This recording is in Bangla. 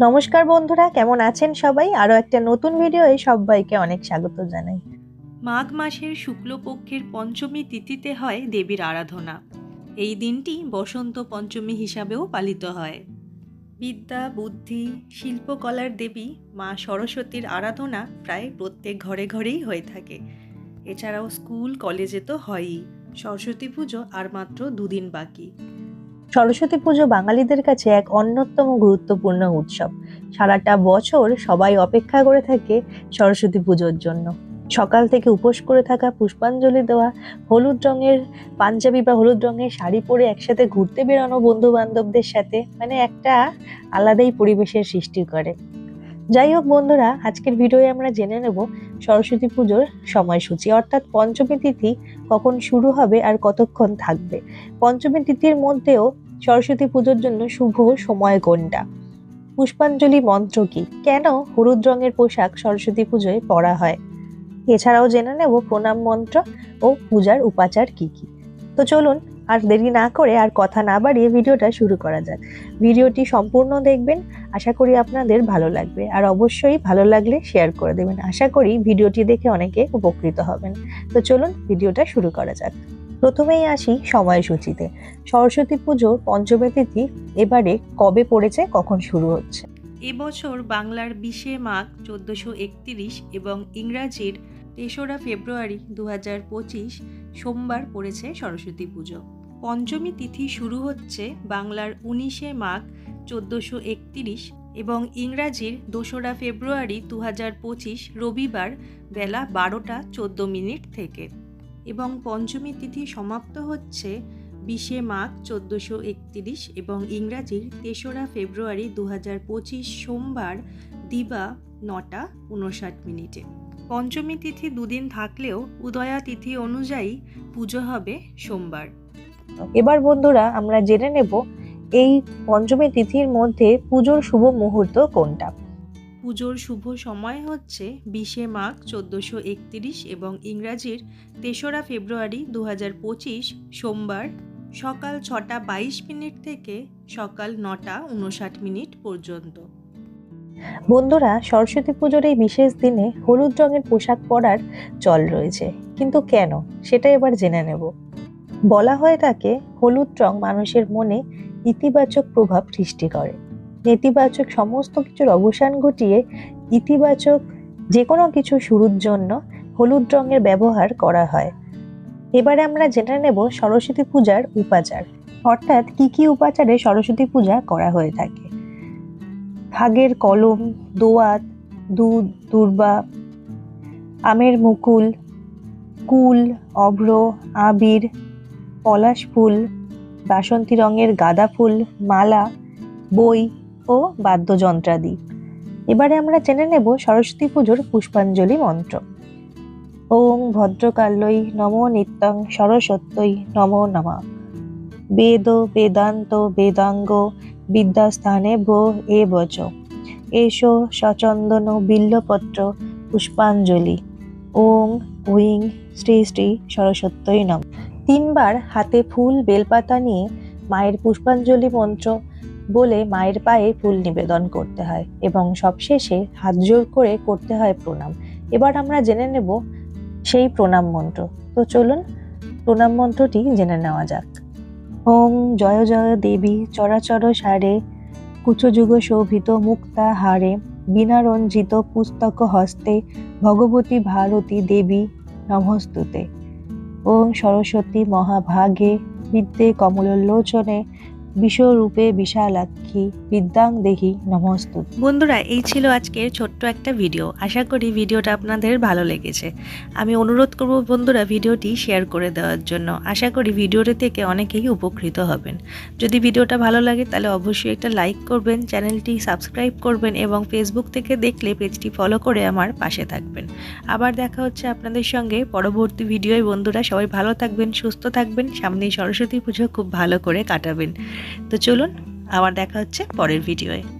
নমস্কার বন্ধুরা, কেমন আছেন সবাই? আরও একটা নতুন ভিডিওয়ে সবাইকে অনেক স্বাগত জানাই। মাঘ মাসের শুক্লপক্ষের পঞ্চমী তিথিতে হয় দেবীর আরাধনা। এই দিনটি বসন্ত পঞ্চমী হিসাবেও পালিত হয়। বিদ্যা, বুদ্ধি, শিল্পকলার দেবী মা সরস্বতীর আরাধনা প্রায় প্রত্যেক ঘরে ঘরেই হয়ে থাকে। এছাড়াও স্কুল, কলেজে তো হয়ই। সরস্বতী পুজো আর মাত্র দুদিন বাকি। সরস্বতী পুজো বাঙালিদের কাছে এক অন্যতম গুরুত্বপূর্ণ উৎসব। সারাটা বছর সবাই অপেক্ষা করে থাকে সরস্বতী পুজোর জন্য। সকাল থেকে উপোস করে থাকা, পুষ্পাঞ্জলি দেওয়া, হলুদ রঙের পাঞ্জাবি বা হলুদ রঙের শাড়ি পরে একসাথে ঘুরতে বেরোনো বন্ধু বান্ধবদের সাথে মানে একটা আলাদাই পরিবেশের সৃষ্টি করে। যাই হোক বন্ধুরা, আজকের ভিডিওয়ে আমরা জেনে নেব সরস্বতী পুজোর সময়সূচি, অর্থাৎ পঞ্চমী তিথি কখন শুরু হবে আর কতক্ষণ থাকবে। পঞ্চমী তিথির মধ্যেও সরস্বতী পুজোর জন্য শুভ সময় কোনটা? পুষ্পাঞ্জলি মন্ত্র কি? কেন হলুদ রঙের পোশাক সরস্বতী পুজোয় পরা হয়? এছাড়াও জেনে নেব প্রণাম মন্ত্র ও পূজার উপাচার কি কি। তো চলুন, আর দেরি না করে আর কথা না বাড়িয়ে ভিডিওটা শুরু করা যাক। ভিডিওটি সম্পূর্ণ দেখবেন আশা করি আপনাদের ভালো লাগবে। আর অবশ্যই ভালো লাগলে শেয়ার করে দেবেন। আশা করি ভিডিওটি দেখে অনেকে উপকৃত হবেন। তো চলুন ভিডিওটা শুরু করা যাক। প্রথমেই আসি সময়সূচিতে। সরস্বতী পুজোর পঞ্চমী তিথি এবারে কবে পড়েছে, কখন শুরু হচ্ছে? এবছর বাংলার বিশে মাঘ চোদ্দোশো একতিরিশ এবং ইংরাজির তেসরা ফেব্রুয়ারি দু পঁচিশ সোমবার পড়েছে সরস্বতী পুজো। পঞ্চমী তিথি শুরু হচ্ছে বাংলার উনিশে মাঘ চোদ্দোশো একতিরিশ এবং ইংরাজির দোসরা ফেব্রুয়ারি দু হাজার পঁচিশ রবিবার বেলা বারোটা চোদ্দ মিনিট থেকে। এবং পঞ্চমী তিথি সমাপ্ত হচ্ছে বিশে মাঘ চোদ্দোশো একতিরিশ এবং ইংরাজির তেসরা ফেব্রুয়ারি দু হাজার পঁচিশ সোমবার দিবা নটা উনষাট মিনিটে। পঞ্চমী তিথি দুদিন থাকলেও উদয়া তিথি অনুযায়ী পুজো হবে সোমবার। এবার বন্ধুরা আমরা জেনে নেব এই পঞ্চমী তিথির মধ্যে পুজোর শুভ মুহূর্ত কোনটা? পুজোর শুভ সময় হচ্ছে বিশে মাঘ চোদ্দোশো একতিরিশ এবং ইংরাজির তেসরা ফেব্রুয়ারি দু হাজার পঁচিশ সোমবার সকাল ছটা বাইশ মিনিট থেকে সকাল নটা উনষাট মিনিট পর্যন্ত। বন্ধুরা সরস্বতী পুজোর এই বিশেষ দিনে হলুদ রঙের পোশাক পরার চল রয়েছে। কিন্তু কেন? সেটা এবার জেনে নেব। বলা হয়ে থাকে হলুদ রং মানুষের মনে ইতিবাচক প্রভাব সৃষ্টি করে। নেতিবাচক সমস্ত কিছুর অবসান ঘটিয়ে ইতিবাচক যে কোনো কিছু শুরুর জন্য হলুদ রঙের ব্যবহার করা হয়। এবারে আমরা জেনে নেব সরস্বতী পূজার উপাচার। অর্থাৎ কি কি উপাচারে সরস্বতী পূজা করা হয়ে থাকে? খাগের কলম, দোয়াত, দুধ, দুর্বা, আমের মুকুল, কুল, অভ্র, আবির, পলাশ ফুল বাসন্তী রঙের গাঁদা ফুল, মালা, বই ও বাদ্যযন্ত্রাদি। এবারে আমরা জেনে নেব সরস্বতী পুজোর পুষ্পাঞ্জলি মন্ত্র। ওং ভদ্রকাল্যই নম নিত্যং সরস্বত্যই নম নমা। বেদ বেদান্ত বেদাঙ্গ বিদ্যাস্থানে ভো এ বচ এসো সচন্দন বিল্লপত্র পুষ্পাঞ্জলি। ওং উইং শ্রী শ্রী সরস্বত্যই নম। তিনবার হাতে ফুল, বেলপাতা নিয়ে মায়ের পুষ্পাঞ্জলি মন্ত্র বলে মায়ের পায়ে ফুল নিবেদন করতে হয় এবং সবশেষে হাত জোর করে করতে হয় প্রণাম। এবার আমরা জেনে নেব সেই প্রণাম মন্ত্র। তো চলুন প্রণাম মন্ত্রটি জেনে নেওয়া যাক। ওং জয় জয় দেবী চরাচর সারে কুচযুগ শোভিত মুক্তা হারে, বিনারঞ্জিত পুস্তক হস্তে, ভগবতী ভারতী দেবী নমস্তুতে। ওং সরস্বতী মহাভাগে বিদ্যে কমলোচনে বিশ্বরূপে বিশালাক্ষী বিদ্যাং দেহি নমস্তুত বন্ধুরা, এই ছিল আজকের ছোট্ট একটা ভিডিও। আশা করি ভিডিওটা আপনাদের ভালো লেগেছে। আমি অনুরোধ করব বন্ধুরা ভিডিওটি শেয়ার করে দেওয়ার জন্য। আশা করি ভিডিওটি থেকে অনেকেই উপকৃত হবেন। যদি ভিডিওটা ভালো লাগে, তাহলে অবশ্যই একটা লাইক করবেন, চ্যানেলটি সাবস্ক্রাইব করবেন এবং ফেসবুক থেকে দেখলে পেজটি ফলো করে আমার পাশে থাকবেন। আবার দেখা হচ্ছে আপনাদের সঙ্গে পরবর্তী ভিডিওয়। বন্ধুরা, সবাই ভালো থাকবেন, সুস্থ থাকবেন। সামনেই সরস্বতী পুজো খুব ভালো করে কাটাবেন। তো চলুন আবার দেখা হচ্ছে পরের ভিডিওয়ে।